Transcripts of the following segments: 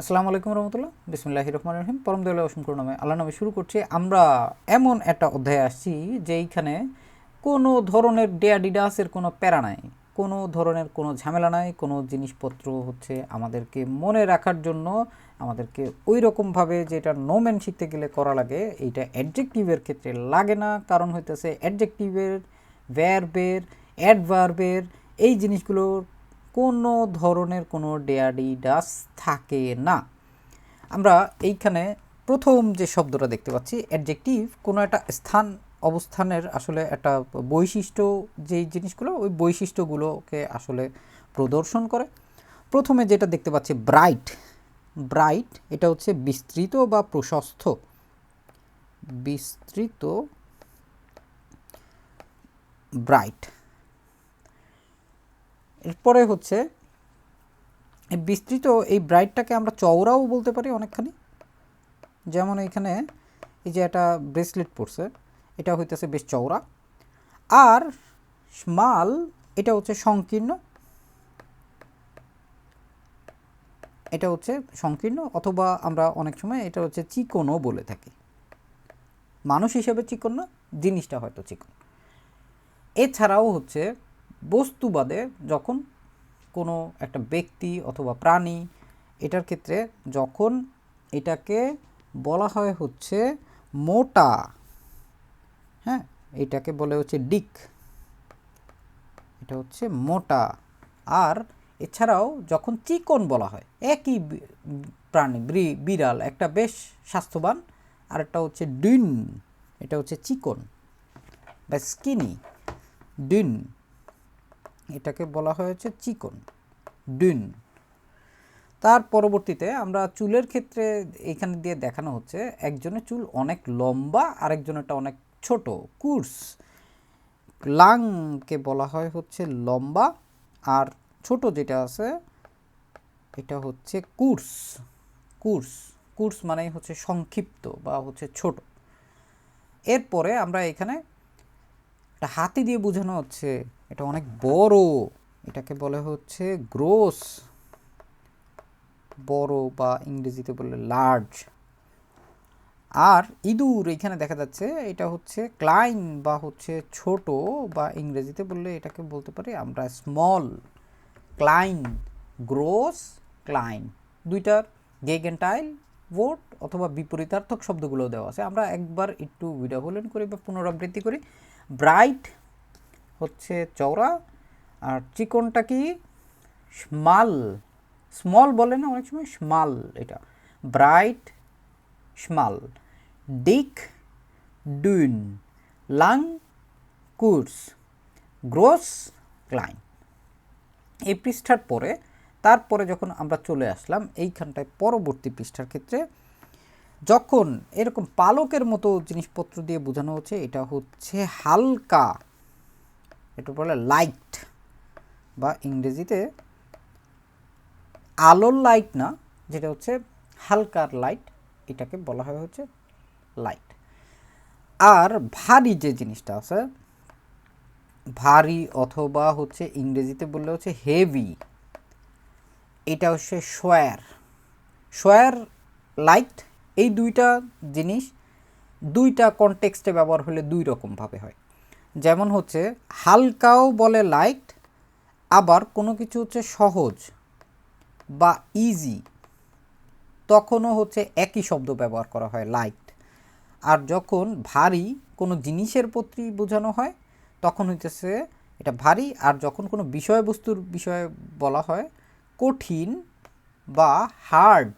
আসসালামু আলাইকুম রহমতুল্লাহ। বিসমুল্লাহ রহমান রহিম। পরম দয়াল অসংখ্য নামে আল্লাহ নামে শুরু করছি। আমরা এমন একটা অধ্যায়ে আসছি যে এইখানে কোনো ধরনের ডেয়াডিডাসের কোনো প্যারা নাই, কোনো ধরনের কোনো ঝামেলা নাই, কোনো জিনিসপত্র হচ্ছে আমাদেরকে মনে রাখার জন্য আমাদেরকে ওই রকমভাবে যেটা নোমেন শিখতে গেলে করা লাগে, এইটা অ্যাডজেক্টিভের ক্ষেত্রে লাগে না। কারণ হইতেছে অ্যাডজেক্টিভের ভ্যারবের অ্যাডভার্বের এই জিনিসগুলোর কোনো ধরনের কোনো ডেয়াডিডাস থাকে না। আমরা এইখানে প্রথম যে শব্দটা দেখতে পাচ্ছি অ্যাডজেক্টিভ কোনো একটা স্থান, অবস্থানের আসলে একটা বৈশিষ্ট্য, যেই জিনিসগুলো, ওই বৈশিষ্ট্যগুলোকে আসলে প্রদর্শন করে। প্রথমে যেটা দেখতে পাচ্ছি ব্রাইট ব্রাইট এটা হচ্ছে বিস্তৃত বা প্রশস্ত। বিস্তৃত ব্রাইট এরপরে হচ্ছে বিস্তৃত এই ব্রাইটটাকে আমরা চওড়াও বলতে পারি অনেকখানি। যেমন এখানে এই যে একটা ব্রেসলেট পড়ছে, এটা হইতেছে বেশ চওড়া। আর স্মাল এটা হচ্ছে সংকীর্ণ। এটা হচ্ছে সংকীর্ণ অথবা আমরা অনেক সময় এটা হচ্ছে চিকনও বলে থাকি। মানুষ হিসেবে চিকন না, জিনিসটা হয়তো চিকন। এছাড়াও হচ্ছে বস্তুবাদে যখন কোনো একটা ব্যক্তি অথবা প্রাণী এটার ক্ষেত্রে যখন এটাকে বলা হয় হচ্ছে মোটা হ্যাঁ এটাকে বলে হচ্ছে ডিক, এটা হচ্ছে মোটা। আর এছাড়াও যখন চিকন বলা হয়, একই প্রাণী বিড়াল, একটা বেশ স্বাস্থ্যবান আর একটা হচ্ছে ডিন, এটা হচ্ছে চিকন, বা স্কিনি ডিন। এটাকে বলা হয়েছে চিকন, ডিন। তার পরবর্তীতে আমরা চুলের ক্ষেত্রে এখানে দিয়ে দেখানো হচ্ছে, একজনের চুল অনেক লম্বা, আরেকজনেরটা অনেক ছোট, কুর্স। লাংকে বলা হয় হচ্ছে লম্বা, আর ছোট যেটা আছে, এটা হচ্ছে কুর্স। কুর্স কুর্স মানেই হচ্ছে সংক্ষিপ্ত বা হচ্ছে ছোট। এরপরে আমরা এখানে হাতি দিয়ে বোঝানো হচ্ছে এটা অনেক বড়। এটাকে বলে হচ্ছে গ্রোস বড় বা ইংরেজিতে বললে লার্জ আর ইঁদুর, এখানে দেখা যাচ্ছে এটা হচ্ছে ক্লাইন বা হচ্ছে ছোট বা ইংরেজিতে বললে এটাকে বলতে পারি আমরা স্মল ক্লাইন গ্রোস ক্লাইন দুইটার গেগেন্টাইল ভোট অথবা বিপরীতার্থক শব্দগুলো দেওয়া আছে। আমরা একবার একটু বিডাবলেন করি বা পুনরাবৃত্তি করি। ব্রাইট হচ্ছে চওড়া, আর চিকনটা কি? স্মাল, স্মল বলে না, অনেক সময় স্মাল এটা। Bright, small. ডিক, ডুইন। লাং, কুর্স। গ্রোস, ক্লাইন। এই পৃষ্ঠার পরে, তারপরে যখন আমরা চলে আসলাম, এইখানটায় পরবর্তী পৃষ্ঠার ক্ষেত্রে, যখন এরকম পালকের মতো জিনিসপত্র দিয়ে বোঝানো হচ্ছে, এটা হচ্ছে হালকা এটা বলে লাইট বা ইংরেজিতে আলোর লাইট না, যেটা হচ্ছে হালকার লাইট এটাকে বলা হয় হচ্ছে লাইট আর ভারী যে জিনিসটা আছে, ভারী অথবা হচ্ছে ইংরেজিতে বললে হচ্ছে হেভি এটা হচ্ছে সোয়ার সোয়ার লাইট এই দুইটা জিনিস দুইটা কনটেক্সটে ব্যবহার হলে দুই রকমভাবে হয়। যেমন হচ্ছে, হালকাও বলে লাইট আবার কোনো কিছু হচ্ছে সহজ বা ইজি তখনও হচ্ছে একই শব্দ ব্যবহার করা হয় লাইট আর যখন ভারী কোনো জিনিসের প্রতি বোঝানো হয়, তখন হইতেছে এটা ভারী, আর যখন কোনো বিষয়বস্তুর বিষয়ে বলা হয়, কঠিন বা হার্ড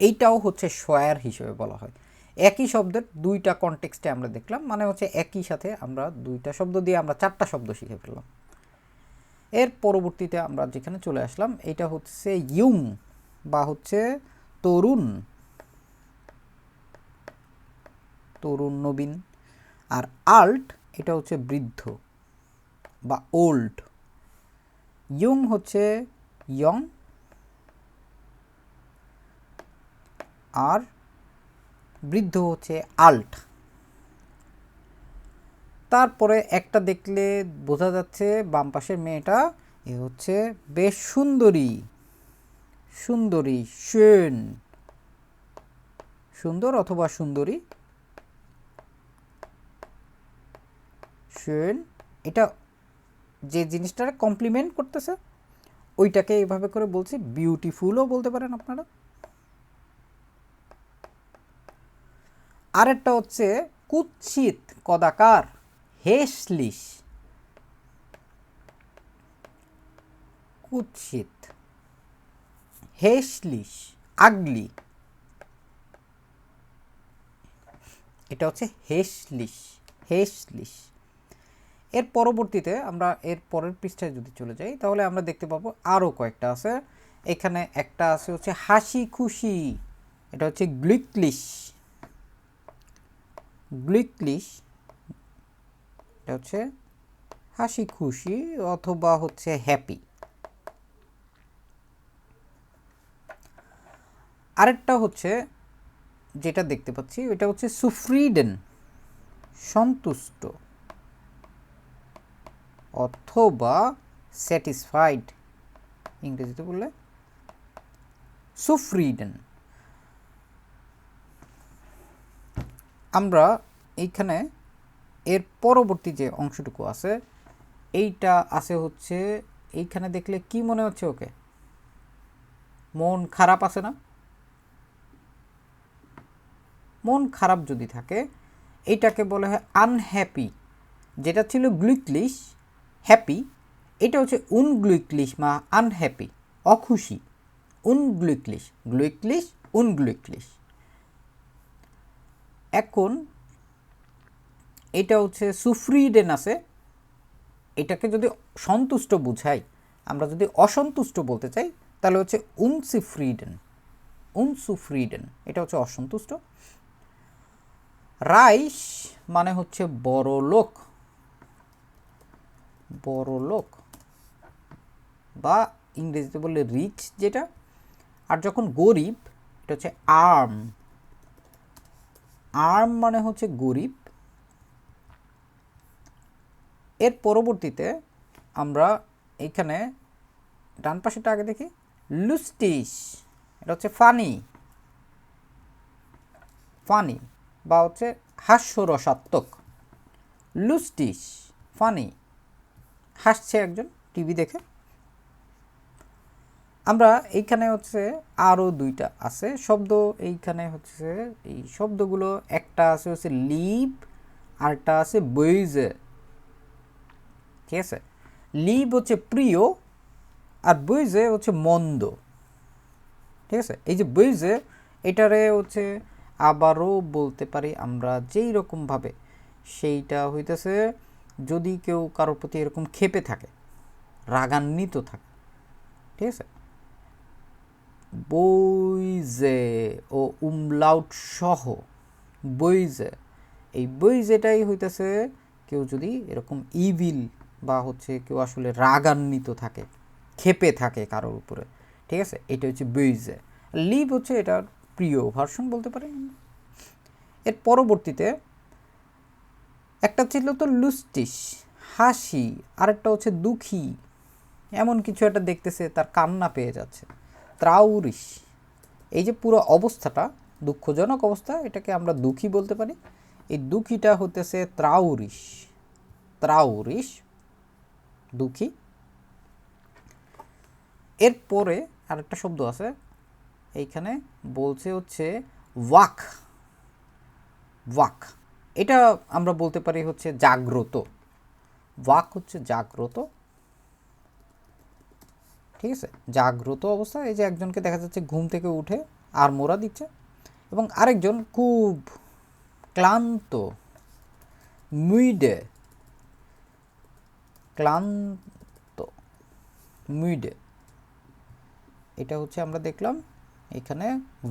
এইটাও হচ্ছে শয়ার হিসেবে বলা হয়। একই শব্দের দুইটা কনটেক্সটে আমরা দেখলাম মানে হচ্ছে একই সাথে আমরা দুইটা শব্দ দিয়ে আমরা চারটা শব্দ শিখে ফেললাম। এর পরবর্তীতে আমরা যেখানে চলে আসলাম, এটা হচ্ছে ইয়ং বা হচ্ছে তরুণ। তরুণ, নবীন। আর আল্ট, এটা হচ্ছে বৃদ্ধ বা ওল্ড। ইয়ং হচ্ছে ইয়ং, আর বৃদ্ধ হচ্ছে আল্ট। তারপরে একটা দেখলে বোঝা যাচ্ছে বাম পাশের মেয়েটা, এ হচ্ছে বেশ সুন্দরী। সুন্দরী, শেন। সুন্দর অথবা সুন্দরী? শেন, এটা যে জিনিসটার কমপ্লিমেন্ট করতেছে, ওইটাকে এইভাবে করে বলছি বিউটিফুলও বলতে পারেন আপনারা। আরেকটা হচ্ছে কুৎসিত কদাকার হেসলিশ কুৎসিত হেসলিশ আগলি। এটা হচ্ছে হেসলিশ হেসলিশ এর পরবর্তীতে আমরা এর পরের পৃষ্ঠায় যদি চলে যাই, তাহলে আমরা দেখতে পাবো আরও কয়েকটা আছে। এখানে একটা আছে হচ্ছে হাসি খুশি এটা হচ্ছে গ্লিকলিশ। গ্লিকলিশ এটা হচ্ছে হাসি খুশি অথবা হচ্ছে হ্যাপি। আরেকটা হচ্ছে যেটা দেখতে পাচ্ছি ওইটা হচ্ছে সুফ্রিডেন, সন্তুষ্ট অথবা স্যাটিসফাইড, ইংরেজিতে বললে সুফ্রিডেন। আমরা এইখানে এর পরবর্তী যে অংশটুকু আছে, এইটা আছে হচ্ছে, এইখানে দেখলে কি মনে হচ্ছে ওকে? মন খারাপ আছে না? মন খারাপ যদি থাকে, এইটাকে বলা হয় আনহ্যাপি যেটা ছিল গ্লুইকলিশ হ্যাপি এটা হচ্ছে উনগ্লুইকলিশ বা আনহ্যাপি অখুশি উনগ্লুইকলিশ গ্লুইকলিশ উনগ্লুইকলিশ এখন এটা হচ্ছে সুফ্রিডেন আছে। এটাকে যদি সন্তুষ্ট বুঝাই, আমরা যদি অসন্তুষ্ট বলতে চাই, তাহলে হচ্ছে উনসিফ্রিডেন উনসুফ্রিডেন এটা হচ্ছে অসন্তুষ্ট। রাইস মানে হচ্ছে বড় লোক। বড় লোক। বা ইংরেজিতে বললে রিচ যেটা। আর যখন গরিব, এটা হচ্ছে আর্ম। আর্ম মানে হচ্ছে গরিব। এর পরবর্তীতে আমরা এইখানে ডান পাশেটা আগে দেখি। লুস্টিস, এটা হচ্ছে ফানি। ফানি বা হচ্ছে হাস্যরসাত্মক। লুস্টিস, ফানি। হাসছে একজন টিভি দেখে। আমরা এইখানে হচ্ছে আরও দুইটা আছে। শব্দ এইখানে হচ্ছে এই শব্দগুলো, একটা আছে হচ্ছে লিভ আরটা আছে বইজে ঠিক আছে? লিভ হচ্ছে প্রিয় আর বইজে হচ্ছে মন্দ। ঠিক আছে? এই যে বইজে এটারে হচ্ছে আবারও বলতে পারি আমরা যেই রকমভাবে সেইটা হইতেছে যদি কেউ কারোর প্রতি এরকম ক্ষেপে থাকে, রাগান্বিত থাকে। ঠিক আছে? বইজে ও উমলাউট সহ বইজে। এই বইজেটাই হইতেছে কেউ যদি এরকম ইভিল বা হচ্ছে কেউ আসলে রাগান্বিত থাকে, ক্ষেপে থাকে কারোর উপরে, ঠিক আছে? এটা হচ্ছে বইজে। লিভ হচ্ছে এটার প্রিয় ভার্সন বলতে পারি এর পরবর্তীতে একটা ছিল তো লুস্টিস, হাসি, আরেকটা হচ্ছে দুঃখী, এমন কিছু একটা দেখতেছে, তার কান্না পেয়ে যাচ্ছে। ত্রাউরিস এই যে পুরো অবস্থাটা, দুঃখজনক অবস্থা, এটাকে আমরা দুঃখী বলতে পারি। এই দুঃখীটা হতেছে ত্রাউরিস ত্রাউরিস দুঃখী। এরপরে আরেকটা শব্দ আছে, এইখানে বলছে হচ্ছে ওয়াক। ওয়াক, এটা আমরা বলতে পারি হচ্ছে জাগ্রত। ওয়াক হচ্ছে জাগ্রত। ঠিক আছে? জাগ্রত অবস্থা এই যে একজনকে দেখা যাচ্ছে ঘুম থেকে উঠে আর মোড়া দিচ্ছে এবং আরেকজন খুব ক্লান্ত, মুইডে ক্লান্ত, মুইডে। এটা হচ্ছে আমরা দেখলাম এখানে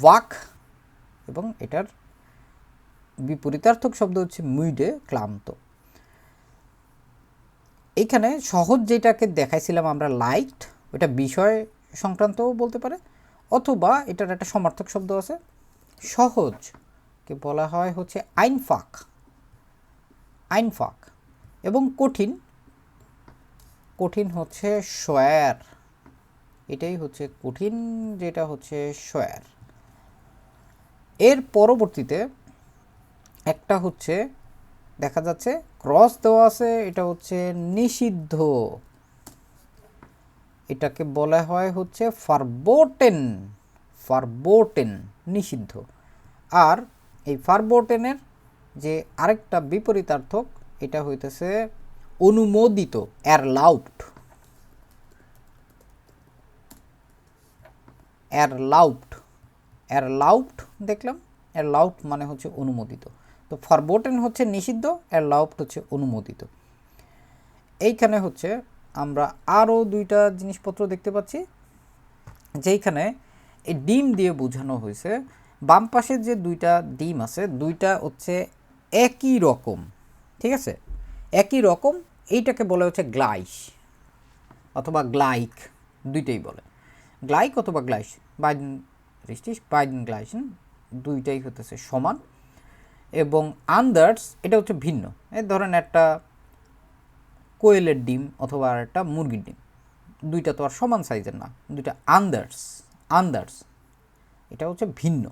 ওয়াক এবং এটার বিপরীতার্থক শব্দ হচ্ছে মুইডে, ক্লান্ত। এইখানে সহজ যেটাকে দেখাইছিলাম আমরা লাইট ওটা বিষয় সংক্রান্তও বলতে পারে, অথবা এটার একটা সমার্থক শব্দ আছে, সহজ, কে বলা হয় হচ্ছে আইনফাক আইনফাক, এবং কঠিন কঠিন হচ্ছে শয়ার এটাই হচ্ছে কঠিন, যেটা হচ্ছে শয়ার এর পরবর্তীতে একটা হচ্ছে, দেখা যাচ্ছে ক্রস দেওয়া আছে, এটা হচ্ছে নিষিদ্ধ। এটাকে বলা হয় হচ্ছে ফারবোটেন ফারবোটেন নিষিদ্ধ। আর এই ফারবোটেনের যে আরেকটা বিপরীতার্থক, এটা হইতেছে অনুমোদিত অ্যারলাউড অ্যারলাউড অ্যারলাউড দেখলাম অ্যারলাউড মানে হচ্ছে অনুমোদিত। তো ফরবোটেন হচ্ছে নিষিদ্ধ অ্যারলাউড হচ্ছে অনুমোদিত। এইখানে হচ্ছে আমরা আরও দুইটা জিনিসপত্র দেখতে পাচ্ছি, যেইখানে এই ডিম দিয়ে বোঝানো হয়েছে, বাম পাশের যে দুইটা ডিম আছে, দুইটা হচ্ছে একই রকম, ঠিক আছে? একই রকম, এইটাকে বলা হচ্ছে গ্লাইস অথবা গ্লাইক, দুইটাই বলে। গ্লাইক অথবা গ্লাইস বাইডেন রিস্টিস বাইডেন গ্লাইসেন, দুইটাই হতেছে সমান। এবং আন্দার্স, এটা হচ্ছে ভিন্ন। এই ধরেন একটা কোয়েলের ডিম অথবা আর একটা মুরগির ডিম। দুইটা তো আর সমান সাইজের না, দুইটা আন্দার্স আন্দার্স। এটা হচ্ছে ভিন্ন।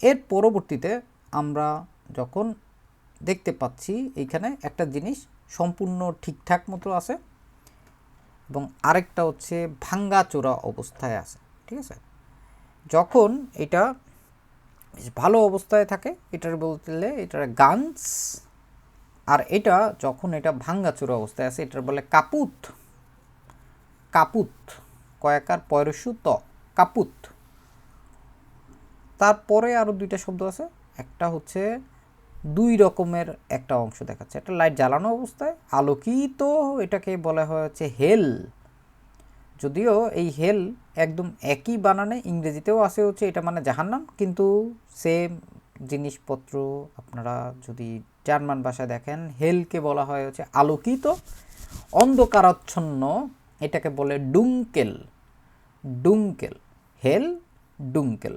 এর পরবর্তীতে আমরা যখন দেখতে পাচ্ছি এইখানে একটা জিনিস সম্পূর্ণ ঠিকঠাক মতো আছে এবং আরেকটা হচ্ছে ভাঙ্গা চোরা অবস্থায় আছে, ঠিক আছে? যখন এটা ভালো অবস্থায় থাকে, এটার বলতে এটার গানস আর এটা যখন এটা ভাঙ্গাচোরা অবস্থায় আছে এটার বলে কাপুত। কাপুত। কয়েকার পয়রসু ত কাপুত। তারপরে আরও দুইটা শব্দ আছে। একটা হচ্ছে দুই রকমের একটা অংশ দেখাচ্ছে। একটা লাইট জ্বালানো অবস্থায়। আলোকিত এটাকে বলা হয়েছে হেল। যদিও এই হেল একদম একই বানানে ইংরেজিতেও আছে হচ্ছে এটা মানে জাহান্নাম। কিন্তু সেম জিনিসপত্র আপনারা যদি জার্মান ভাষায় দেখেন, হেলকে বলা হয় হচ্ছে আলোকিত অন্ধকারাচ্ছন্ন, এটাকে বলে ডুঙ্কেল ডুঙ্কেল হেল ডুঙ্কেল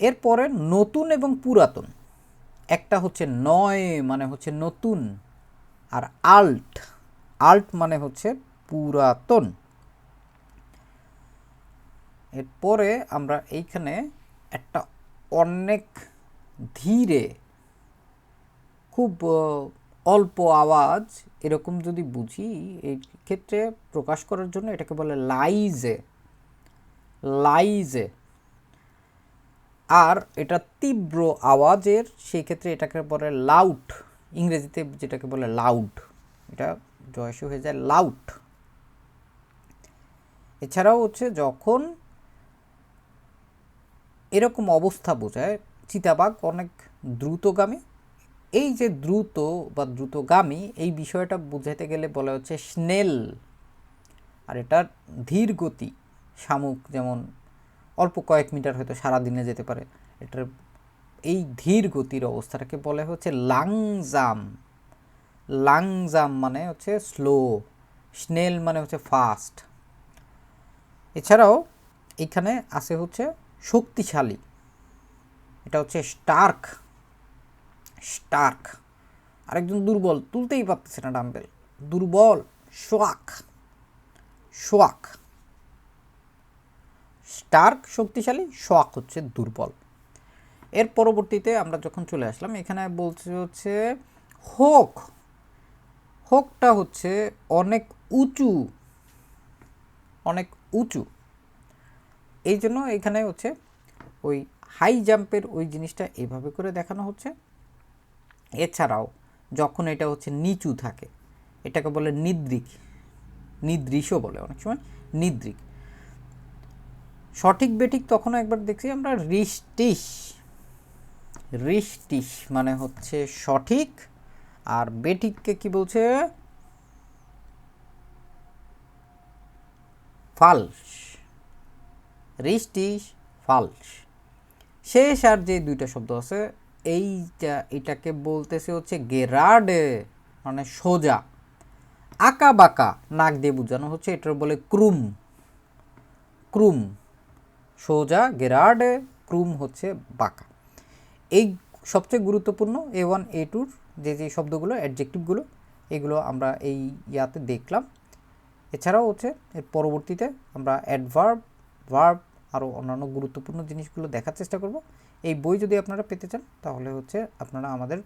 এরপরে নতুন এবং পুরাতন। একটা হচ্ছে নয় মানে হচ্ছে নতুন, আর আল্ট। আল্ট মানে হচ্ছে পুরাতন। এরপরে আমরা এইখানে একটা অনেক ধীরে, খুব অল্প আওয়াজ এরকম যদি বুঝি, এই ক্ষেত্রে প্রকাশ করার জন্য এটাকে বলে লাইজে লাইজে। আর এটা তীব্র আওয়াজের, সেই ক্ষেত্রে এটাকে বলে লাউড, ইংরেজিতে যেটাকে বলে লাউড। এটা জয়সী হয়ে যায় লাউড। এছাড়াও হচ্ছে যখন এরকম অবস্থা বোঝায় চিতাবাঘ অনেক দ্রুতগামী। এই যে দ্রুত বা দ্রুতগামী, এই বিষয়টা বোঝাতে গেলে বলা হচ্ছে স্নেল। আর এটার ধীর গতি, শামুক যেমন অল্প কয়েক মিটার হয়তো সারাদিনে যেতে পারে। এটার এই ধীর গতির অবস্থাটাকে বলে হচ্ছে লাংজাম। লাংজাম মানে হচ্ছে স্লো, স্নেল মানে হচ্ছে ফাস্ট। এছাড়াও এখানে আছে হচ্ছে শক্তিশালী। এটা হচ্ছে স্টার্ক। স্টার্ক। আরেকজন দুর্বল, তুলতেই পারতেছে না ডাম্বেল। দুর্বল শোয়াক শোয়াক স্টার্ক শক্তিশালী শোয়াক হচ্ছে দুর্বল। এর পরবর্তীতে আমরা যখন চলে আসলাম, এখানে বলছে হচ্ছে হোক। হোকটা হচ্ছে অনেক উঁচু। অনেক উঁচু। এই জন্য এখানে হচ্ছে ওই হাই জাম্পের ওই জিনিসটা এভাবে করে দেখানো হচ্ছে। এছাড়াও যখন এটা হচ্ছে নিচু থাকে, এটাকে বলে নিদ্রিক নিদৃশও বলে অনেক সময়, নিদ্রিক। সঠিক বেঠিক তখনও একবার দেখছি আমরা রিস্টিস রিস্টিস মানে হচ্ছে সঠিক, আর বেঠিককে কি বলছে? ফালস রিস্টিস ফালস। শেষ আর যে দুইটা শব্দ আছে, এইটা, এটাকে বলতেছে হচ্ছে গেরাডে মানে সোজা। আঁকা বাঁকা, নাক দিয়ে বোঝানো হচ্ছে, এটার বলে ক্রুম। ক্রুম, সোজা গেরাডে ক্রুম হচ্ছে বাঁকা। এই সবচেয়ে গুরুত্বপূর্ণ এ ওয়ান এ টুর যে যে শব্দগুলো অ্যাডজেক্টিভগুলো এগুলো আমরা এই ইয়াতে দেখলাম। এছাড়াও হচ্ছে, এর পরবর্তীতে আমরা অ্যাডভার্ব ভার্ব আরও অন্যান্য গুরুত্বপূর্ণ জিনিসগুলো দেখার চেষ্টা করব। এই বই যদি আপনারা পেতে চান, তাহলে হচ্ছে আপনারা আমাদের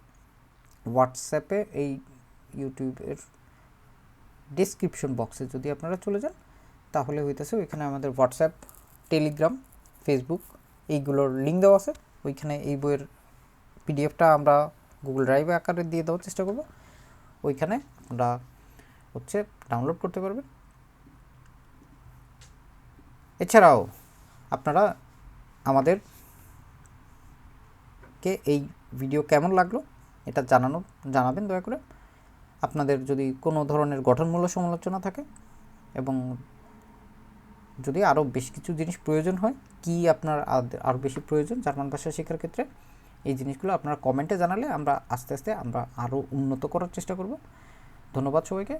হোয়াটসঅ্যাপে এই ইউটিউবের ডিসক্রিপশন বক্সে যদি আপনারা চলে যান, তাহলে হইতেছে ওইখানে আমাদের হোয়াটসঅ্যাপ, টেলিগ্রাম, ফেসবুক, এইগুলোর লিঙ্ক দেওয়া আছে। ওইখানে এই বইয়ের পিডিএফটা আমরা গুগল ড্রাইভে আকারে দিয়ে দেওয়ার চেষ্টা করব। ওইখানে আমরা হচ্ছে ডাউনলোড করতে পারবেন। এছাড়াও আপনারা আমাদের কে এই ভিডিও কেমন লাগল এটা জানানো, জানাবেন দয়া করে। আপনাদের যদি কোনো ধরনের গঠনমূলক সমালোচনা থাকে এবং যদি আরও বেশ কিছু জিনিস প্রয়োজন হয়, কি আপনার আরও বেশি প্রয়োজন জার্মান ভাষা শেখার ক্ষেত্রে, এই জিনিসগুলো আপনারা কমেন্টে জানালে আমরা আস্তে আস্তে আমরা আরও উন্নত করার চেষ্টা করব। ধন্যবাদ সবাইকে।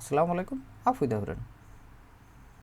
আসসালামু আলাইকুম। আফুইদা হরেন